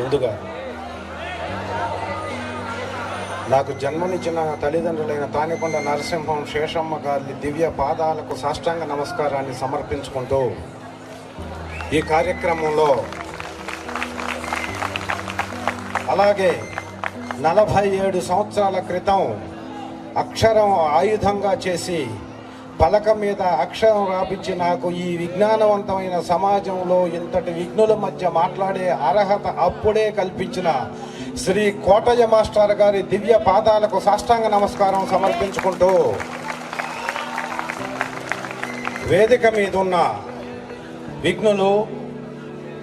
ముందుగా నాకు జన్మనిచ్చిన తల్లిదండ్రులైన తానికొండ నరసింహం శేషమ్మ గారి దివ్య పాదాలకు సాష్టాంగ నమస్కారాన్ని సమర్పించుకుంటూ ఈ కార్యక్రమంలో అలాగే నలభై ఏడు సంవత్సరాల క్రితం అక్షరం ఆయుధంగా చేసి పలక మీద అక్షరం రాపించి నాకు ఈ విజ్ఞానవంతమైన సమాజంలో ఇంతటి విఘ్నుల మధ్య మాట్లాడే అర్హత అప్పుడే కల్పించిన శ్రీ కోటయ్య మాస్టర్ గారి దివ్య పాదాలకు సాష్టాంగ నమస్కారం సమర్పించుకుంటూ వేదిక మీద ఉన్న విఘ్నులు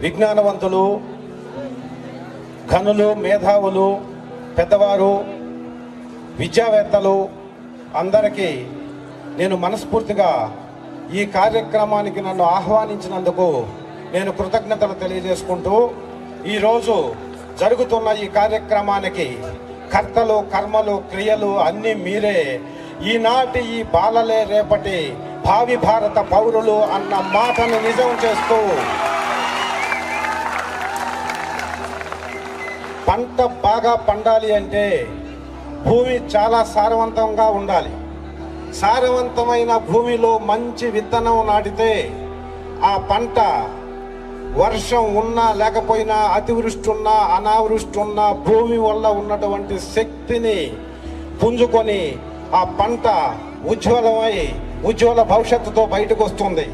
విజ్ఞానవంతులు ఘనులు మేధావులు పెద్దవారు విద్యావేత్తలు అందరికీ నేను మనస్ఫూర్తిగా ఈ కార్యక్రమానికి నన్ను ఆహ్వానించినందుకు నేను కృతజ్ఞతలు తెలియజేసుకుంటూ ఈరోజు జరుగుతున్న ఈ కార్యక్రమానికి కర్తలు కర్మలు క్రియలు అన్నీ మీరే. ఈనాటి ఈ బాలలే రేపటి భావి భారత పౌరులు అన్న మాటను నిజం చేస్తూ పంట బాగా పండాలి అంటే భూమి చాలా సారవంతంగా ఉండాలి. సారవంతమైన భూమిలో మంచి విత్తనం నాటితే ఆ పంట వర్షం ఉన్నా లేకపోయినా అతివృష్టి ఉన్నా అనావృష్టి ఉన్నా భూమి వల్ల ఉన్నటువంటి శక్తిని పుంజుకొని ఆ పంట ఉజ్వలమై ఉజ్వల భవిష్యత్తుతో బయటకు వస్తుంది.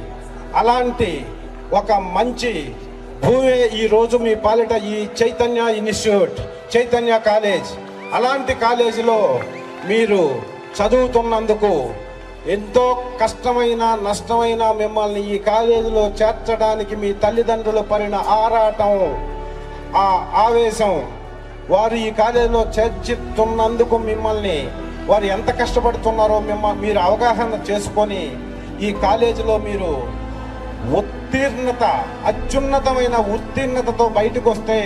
అలాంటి ఒక మంచి భూమి ఈ రోజు మీ పాలిట ఈ చైతన్య ఇన్స్టిట్యూట్ చైతన్య కాలేజ్. అలాంటి కాలేజీలో మీరు చదువుతున్నందుకు ఎంతో కష్టమైన నష్టమైన మిమ్మల్ని ఈ కాలేజీలో చేర్చడానికి మీ తల్లిదండ్రులు పడిన ఆరాటం ఆ ఆవేశం వారు ఈ కాలేజీలో చేర్చుతున్నందుకు మిమ్మల్ని వారు ఎంత కష్టపడుతున్నారో మిమ్మ మీరు అవగాహన చేసుకొని ఈ కాలేజీలో మీరు ఉత్తీర్ణత అత్యున్నతమైన ఉత్తీర్ణతతో బయటకు వస్తే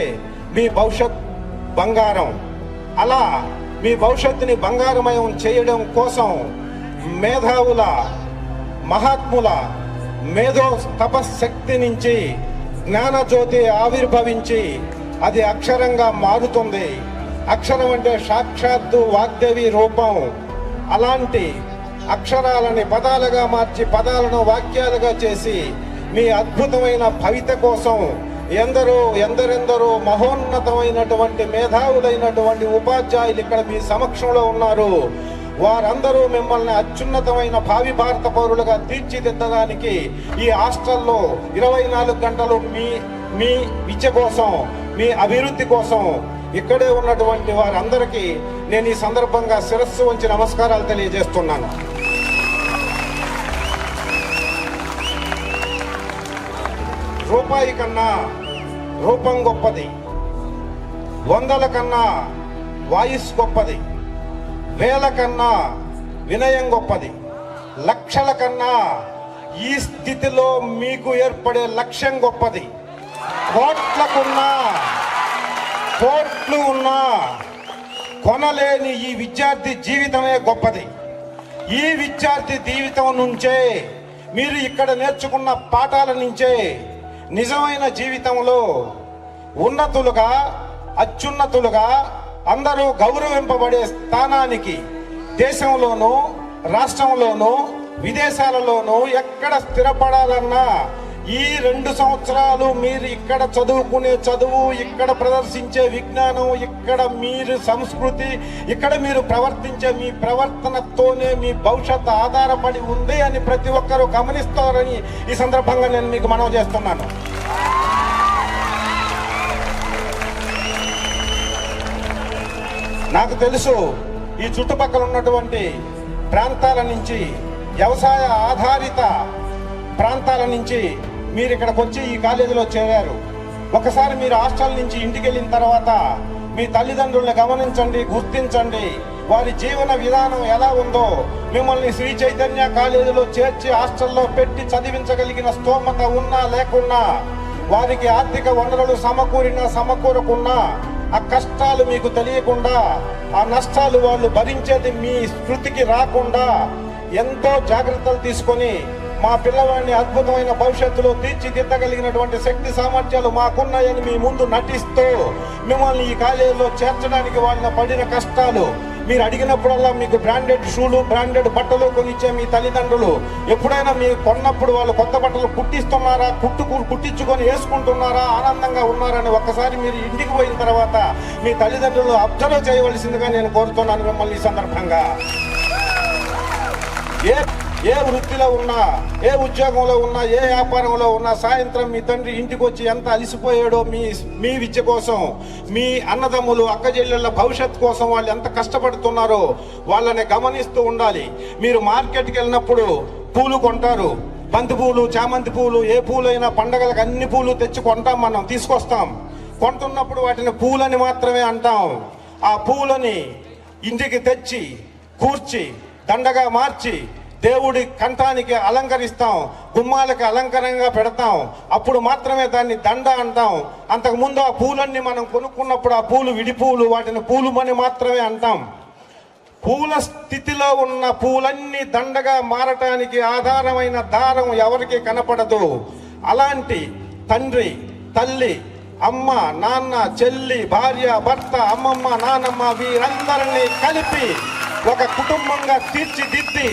మీ భవిష్యత్ బంగారం. అలా మీ భవిష్యత్తుని బంగారమయం చేయడం కోసం మేధావుల మహాత్ముల మేధో తపశక్తి నుంచి జ్ఞానజ్యోతి ఆవిర్భవించి అది అక్షరంగా మారుతుంది. అక్షరం అంటే సాక్షాత్తు వాగ్దేవి రూపం. అలాంటి అక్షరాలని పదాలుగా మార్చి పదాలను వాక్యాలుగా చేసి మీ అద్భుతమైన భవిత కోసం ఎందరో ఎందరెందరో మహోన్నతమైనటువంటి మేధావులైనటువంటి ఉపాధ్యాయులు ఇక్కడ మీ సమక్షంలో ఉన్నారు. వారందరూ మిమ్మల్ని అత్యున్నతమైన భావి భారత పౌరులుగా తీర్చిదిద్దడానికి ఈ హాస్టల్లో ఇరవై నాలుగు గంటలు మీ మీ విద్య కోసం మీ అభివృద్ధి కోసం ఇక్కడే ఉన్నటువంటి వారందరికీ నేను ఈ సందర్భంగా శిరస్సు ఉంచి నమస్కారాలు తెలియజేస్తున్నాను. రూపాయి కన్నా రూపం గొప్పది. వందల కన్నా వాయిస్ గొప్పది. వేల కన్నా వినయం గొప్పది. లక్షల కన్నా ఈ స్థితిలో మీకు ఏర్పడే లక్ష్యం గొప్పది. కోట్లకున్నా కోట్లు ఉన్నా కొనలేని ఈ విద్యార్థి జీవితమే గొప్పది. ఈ విద్యార్థి జీవితం నుంచే మీరు ఇక్కడ నేర్చుకున్న పాఠాల నుంచే నిజమైన జీవితంలో ఉన్నతులుగా అత్యున్నతులుగా అందరూ గౌరవింపబడే స్థానానికి దేశంలోనూ రాష్ట్రంలోనూ విదేశాలలోనూ ఎక్కడ స్థిరపడాలన్నా ఈ రెండు సంవత్సరాలు మీరు ఇక్కడ చదువుకునే చదువు ఇక్కడ ప్రదర్శించే విజ్ఞానం ఇక్కడ మీరు సంస్కృతి ఇక్కడ మీరు ప్రవర్తించే మీ ప్రవర్తనతోనే మీ భవిష్యత్తు ఆధారపడి ఉంది అని ప్రతి ఒక్కరూ గమనిస్తారని ఈ సందర్భంగా నేను మీకు మనవి చేస్తున్నాను. నాకు తెలుసు ఈ చుట్టుపక్కల ఉన్నటువంటి ప్రాంతాల నుంచి వ్యవసాయ ఆధారిత ప్రాంతాల నుంచి మీరు ఇక్కడికి వచ్చి ఈ కాలేజీలో చేరారు. ఒకసారి మీరు హాస్టల్ నుంచి ఇంటికి వెళ్ళిన తర్వాత మీ తల్లిదండ్రుల్ని గమనించండి గుర్తించండి. వారి జీవన విధానం ఎలా ఉందో మిమ్మల్ని శ్రీ చైతన్య కాలేజీలో చేర్చి హాస్టల్లో పెట్టి చదివించగలిగిన స్తోమత ఉన్నా లేకున్నా వారికి ఆర్థిక వనరులు సమకూరినా సమకూరకున్నా ఆ కష్టాలు మీకు తెలియకుండా ఆ నష్టాలు వాళ్ళు భరించేది మీ స్మృతికి రాకుండా ఎంతో జాగ్రత్తలు తీసుకొని మా పిల్లవాడిని అద్భుతమైన భవిష్యత్తులో తీర్చిదిద్దగలిగినటువంటి శక్తి సామర్థ్యాలు మాకున్నాయని మీ ముందు నటిస్తూ మిమ్మల్ని ఈ కాలేజీలో చేర్చడానికి వాళ్ళ పడిన కష్టాలు. మీరు అడిగినప్పుడల్లా మీకు బ్రాండెడ్ షూలు బ్రాండెడ్ బట్టలు కొనిచ్చే మీ తల్లిదండ్రులు ఎప్పుడైనా మీరు కొన్నప్పుడు వాళ్ళు కొత్త బట్టలు కుట్టిస్తున్నారా కుట్టు కుట్టించుకొని వేసుకుంటున్నారా ఆనందంగా ఉన్నారని ఒక్కసారి మీరు ఇంటికి పోయిన తర్వాత మీ తల్లిదండ్రులు అబ్జర్వ్ చేయవలసిందిగా నేను కోరుతున్నాను మిమ్మల్ని ఈ సందర్భంగా. ఏ ఏ వృత్తిలో ఉన్నా ఏ ఉద్యోగంలో ఉన్నా ఏ వ్యాపారంలో ఉన్నా సాయంత్రం మీ తండ్రి ఇంటికి వచ్చి ఎంత అలిసిపోయాడో మీ మీ విద్య కోసం మీ అన్నదమ్ములు అక్కజెల్లెళ్ళ భవిష్యత్తు భవిష్యత్ కోసం వాళ్ళు ఎంత కష్టపడుతున్నారో వాళ్ళని గమనిస్తూ ఉండాలి. మీరు మార్కెట్కి వెళ్ళినప్పుడు పూలు కొంటారు. బంతి పూలు చామంతి పూలు ఏ పూలైనా పండగలకు అన్ని పూలు తెచ్చి కొంటాం మనం తీసుకొస్తాం. కొంటున్నప్పుడు వాటిని పూలని మాత్రమే అంటాం. ఆ పూలని ఇంటికి తెచ్చి కూర్చి దండగా మార్చి దేవుడి కంఠానికి అలంకరిస్తాం గుమ్మాలకి అలంకరంగా పెడతాం. అప్పుడు మాత్రమే దాన్ని దండ అంటాం. అంతకు ముందు ఆ పూలన్నీ మనం కొనుక్కున్నప్పుడు ఆ పూలు విడి పూలు వాటిని పూలుమని మాత్రమే అంటాం. పూల స్థితిలో ఉన్న పూలన్నీ దండగా మారటానికి ఆధారమైన దారం ఎవరికి కనపడదు. అలాంటి తండ్రి తల్లి అమ్మ నాన్న చెల్లి భార్య భర్త అమ్మమ్మ నానమ్మ వీరందరినీ కలిపి ఒక కుటుంబంగా తీర్చిదిద్ది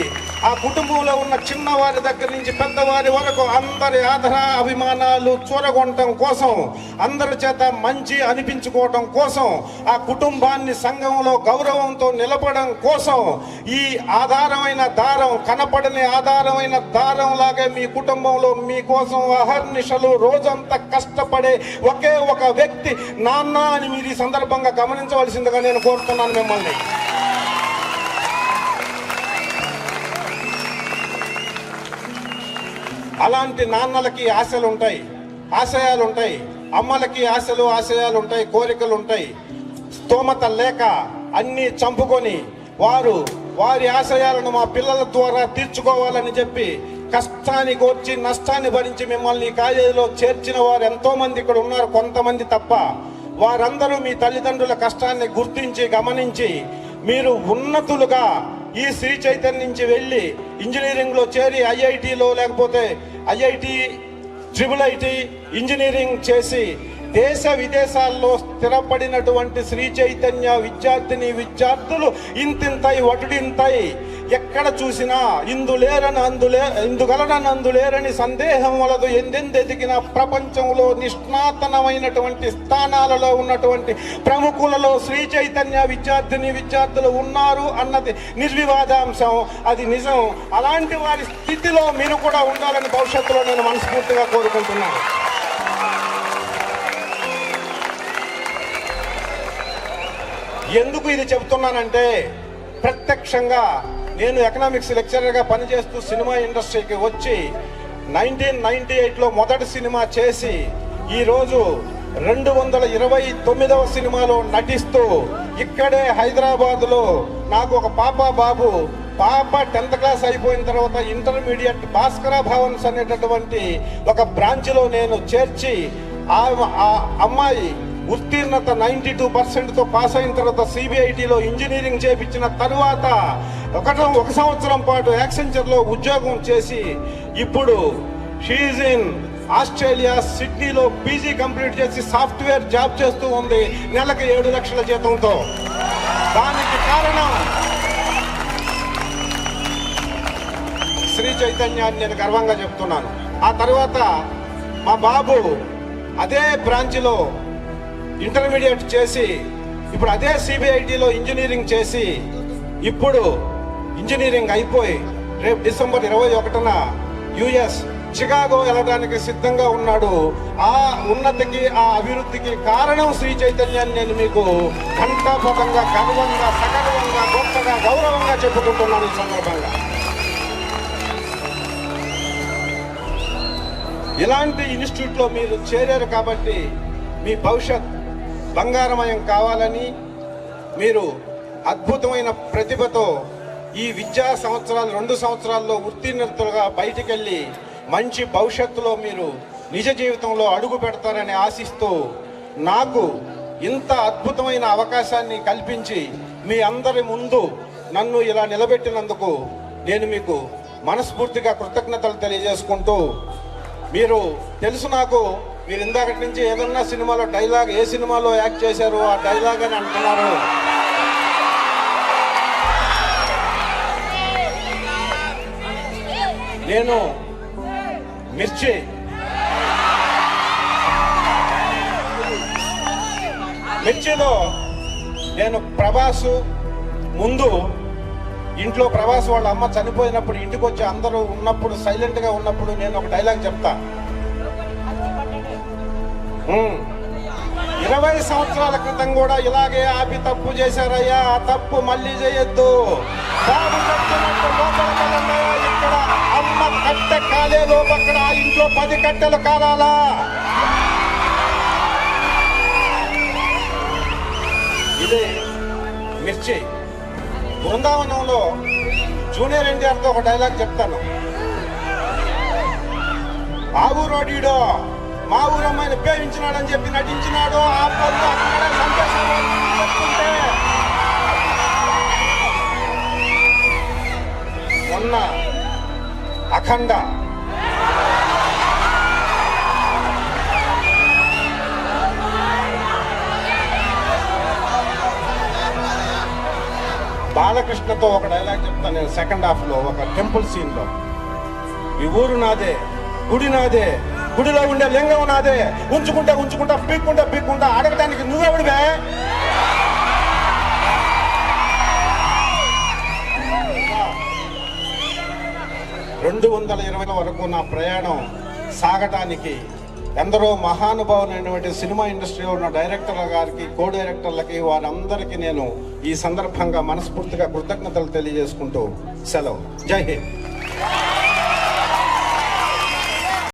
ఆ కుటుంబంలో ఉన్న చిన్నవారి దగ్గర నుంచి పెద్దవారి వరకు అందరి ఆదర అభిమానాలు చూరగొనటం కోసం అందరి చేత మంచి అనిపించుకోవటం కోసం ఆ కుటుంబాన్ని సంఘంలో గౌరవంతో నిలబడడం కోసం ఈ ఆధారమైన దారం కనపడని ఆధారమైన దారం లాగే మీ కుటుంబంలో మీకోసం అహర్నిశలు రోజంతా కష్టపడే ఒకే ఒక వ్యక్తి నాన్న అని మీరు ఈ సందర్భంగా గమనించవలసిందిగా నేను కోరుతున్నాను మిమ్మల్ని. అలాంటి నాన్నలకి ఆశలు ఉంటాయి ఆశయాలు ఉంటాయి అమ్మలకి ఆశలు ఆశయాలు ఉంటాయి కోరికలు ఉంటాయి స్తోమత లేక అన్నీ చంపుకొని వారు వారి ఆశయాలను మా పిల్లల ద్వారా తీర్చుకోవాలని చెప్పి కష్టానికి వచ్చి నష్టాన్ని భరించి మిమ్మల్ని కాలేజీలో చేర్చిన వారు ఎంతోమంది ఇక్కడ ఉన్నారు కొంతమంది తప్ప. వారందరూ మీ తల్లిదండ్రుల కష్టాన్ని గుర్తించి గమనించి మీరు ఉన్నతులుగా ఈ శ్రీ చైతన్య నుంచి వెళ్ళి ఇంజనీరింగ్లో చేరి ఐఐటిలో లేకపోతే ఐఐటి ట్రిపుల్ ఐటి ఇంజనీరింగ్ చేసి దేశ విదేశాల్లో స్థిరపడినటువంటి శ్రీ చైతన్య విద్యార్థిని విద్యార్థులు ఇంతింతై వటుడింతై ఎక్కడ చూసినా ఇందులేరని అందులే ఇందుగలనని అందులేరని సందేహం వలదు. ఎందెందెదిగిన ప్రపంచంలో నిష్ణాతనమైనటువంటి స్థానాలలో ఉన్నటువంటి ప్రముఖులలో శ్రీ చైతన్య విద్యార్థిని విద్యార్థులు ఉన్నారు అన్నది నిర్వివాదాంశం. అది నిజం. అలాంటి వారి స్థితిలో మీరు కూడా ఉండాలని భవిష్యత్తులో నేను మనస్ఫూర్తిగా కోరుకుంటున్నాను. ఎందుకు ఇది చెబుతున్నానంటే ప్రత్యక్షంగా నేను ఎకనామిక్స్ లెక్చరర్గా పనిచేస్తూ సినిమా ఇండస్ట్రీకి వచ్చి నైన్టీన్ నైన్టీ ఎయిట్లో మొదటి సినిమా చేసి ఈరోజు రెండు వందల ఇరవై తొమ్మిదవ సినిమాలో నటిస్తూ ఇక్కడే హైదరాబాద్లో నాకు ఒక పాప బాబు పాప టెన్త్ క్లాస్ అయిపోయిన తర్వాత ఇంటర్మీడియట్ భాస్కర భవన్స్ అనేటటువంటి ఒక బ్రాంచ్లో నేను చేర్చి ఆ అమ్మాయి ఉత్తీర్ణత నైంటీ టూ పర్సెంట్తో పాస్ అయిన తర్వాత సిబిఐటిలో ఇంజనీరింగ్ చేపించిన తరువాత ఒకటం ఒక సంవత్సరం పాటు యాక్సెంచర్లో ఉద్యోగం చేసి ఇప్పుడు షీఈ్ ఇన్ ఆస్ట్రేలియా సిడ్నీలో పీజీ కంప్లీట్ చేసి సాఫ్ట్వేర్ జాబ్ చేస్తూ ఉంది. నెలకు ఏడు లక్షల జీతంతో. దానికి కారణం శ్రీ చైతన్యాన్ని నేను గర్వంగా చెప్తున్నాను. ఆ తర్వాత మా బాబు అదే బ్రాంచ్లో ఇంటర్మీడియట్ చేసి ఇప్పుడు అదే సిబిఐటిలో ఇంజనీరింగ్ చేసి ఇప్పుడు ఇంజనీరింగ్ అయిపోయి రేపు డిసెంబర్ ఇరవై ఒకటిన యుఎస్ చికాగో వెళ్ళడానికి సిద్ధంగా ఉన్నాడు. ఆ ఉన్నతికి ఆ అభివృద్ధికి కారణం శ్రీ చైతన్యాన్ని నేను మీకు ఘంటాపథంగా గర్వంగా సగర్వంగా గొప్పగా గౌరవంగా చెప్పుకుంటున్నాను ఈ సందర్భంగా. ఇలాంటి ఇన్స్టిట్యూట్లో మీరు చేరారు కాబట్టి మీ భవిష్యత్ బంగారమయం కావాలని మీరు అద్భుతమైన ప్రతిభతో ఈ విద్యా సంవత్సరాలు రెండు సంవత్సరాల్లో ఉత్తీర్ణతలుగా బయటికి వెళ్ళి మంచి భవిష్యత్తులో మీరు నిజ జీవితంలో అడుగు పెడతారని ఆశిస్తూ నాకు ఇంత అద్భుతమైన అవకాశాన్ని కల్పించి మీ అందరి ముందు నన్ను ఇలా నిలబెట్టినందుకు నేను మీకు మనస్ఫూర్తిగా కృతజ్ఞతలు తెలియజేసుకుంటూ మీరు తెలుసు నాకు మీరు ఇందాకటి నుంచి ఏదన్నా సినిమాలో డైలాగ్ ఏ సినిమాలో యాక్ట్ చేశారు ఆ డైలాగ్ అని అంటున్నారు. నేను మిర్చి. మిర్చిలో నేను ప్రభాసు ముందు ఇంట్లో ప్రభాస్ వాళ్ళ అమ్మ చనిపోయినప్పుడు ఇంటికి వచ్చి అందరూ ఉన్నప్పుడు సైలెంట్గా ఉన్నప్పుడు నేను ఒక డైలాగ్ చెప్తా. ఇరవై సంవత్సరాల క్రితం కూడా ఇలాగే ఆపి తప్పు చేశారయ్యా. ఆ తప్పు మళ్ళీ చేయొద్దు. బాబు చెప్తున్నట్టు ఇక్కడ అమ్మ కట్టె కాలే లోపక్కడ ఆ ఇంట్లో పది కట్టెలు కాలాలా? ఇది మిర్చి. బృందావనంలో జూనియర్ ఎన్టీఆర్తో ఒక డైలాగ్ చెప్తాను. ఆ రోడీడో మా ఊరు అమ్మాయిని ప్రేమించినాడని చెప్పి నటించినాడు. ఆ పనులు ఉన్న మొన్న అఖండ బాలకృష్ణతో ఒక డైలాగ్ చెప్తాను నేను సెకండ్ హాఫ్లో ఒక టెంపుల్ సీన్లో ఈ ఊరు నాదే గుడి నాదే గుడిలో ఉండే లింగం నాదే ఉంచుకుంటే ఉంచుకుంటా పీక్కుంటా పీక్కుంటా అడగటానికి నువ్వెవడివే రెండు వందల ఇరవై వరకు నా ప్రయాణం సాగటానికి ఎందరో మహానుభావులైనటువంటి సినిమా ఇండస్ట్రీలో ఉన్న డైరెక్టర్ల గారికి కో డైరెక్టర్లకి వారందరికీ నేను ఈ సందర్భంగా మనస్ఫూర్తిగా కృతజ్ఞతలు తెలియజేసుకుంటూ సెలవు. జై హింద్.